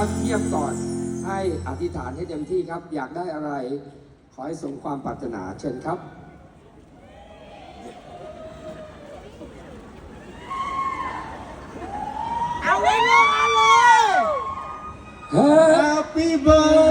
ก่อนให้อธิษฐานให้เต็มที่ครับ อยากได้อะไร ขอให้สมความปรารถนาเชิญครับเอาเลยลูกเอาเลย Happy birthday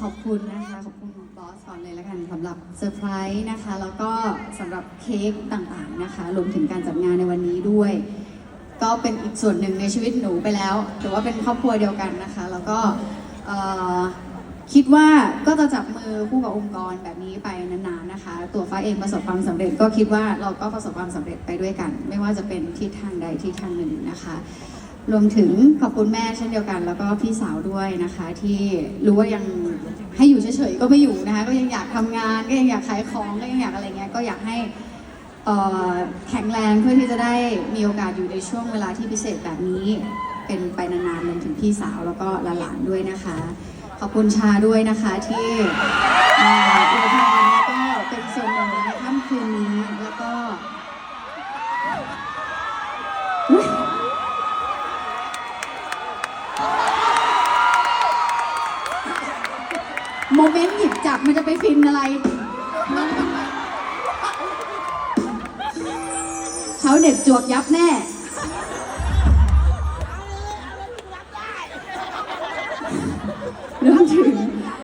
ขอบคุณนะคะ ขอบคุณบอสก่อนเลยแล้วกันสำหรับเซอร์ไพรส์นะคะ แล้วก็สำหรับเค้กต่างๆนะคะ รวมถึงการจัดงานในวันนี้ด้วย ก็เป็นอีกส่วนหนึ่งในชีวิตหนูไปแล้วถือว่าเป็นครอบครัวเดียวกันนะคะ แล้วก็คิดว่าก็จะจับมือคู่กับองค์กรแบบนี้ไปนานๆนะคะ ตัวฟ้าเองประสบความสำเร็จก็คิดว่าเราก็ประสบความสำเร็จไปด้วยกัน ไม่ว่าจะเป็นทิศทางใดทิศทางหนึ่งนะคะ รวมถึงขอบคุณแม่เช่นเดียวกัน แล้วก็พี่สาวด้วยนะคะ ที่รู้ว่ายังให้อยู่เฉยๆก็ไม่อยู่นะคะ ก็ยังอยากทำงานก็ยังอยากขายของก็ยังอยากอะไรเงี้ยก็อยากให้อ่อแข็งแรงเพื่อที่จะได้มีโอกาสอยู่ในช่วงเวลาที่พิเศษแบบนี้ เป็นไปนานๆรวมถึงพี่สาวแล้วก็หลานๆด้วยนะคะ ขอบคุณชาด้วยนะคะที่ โมเมนต์หยิบจับมันจะไปฟินอะไร เขาเน็ดจวกยับแน่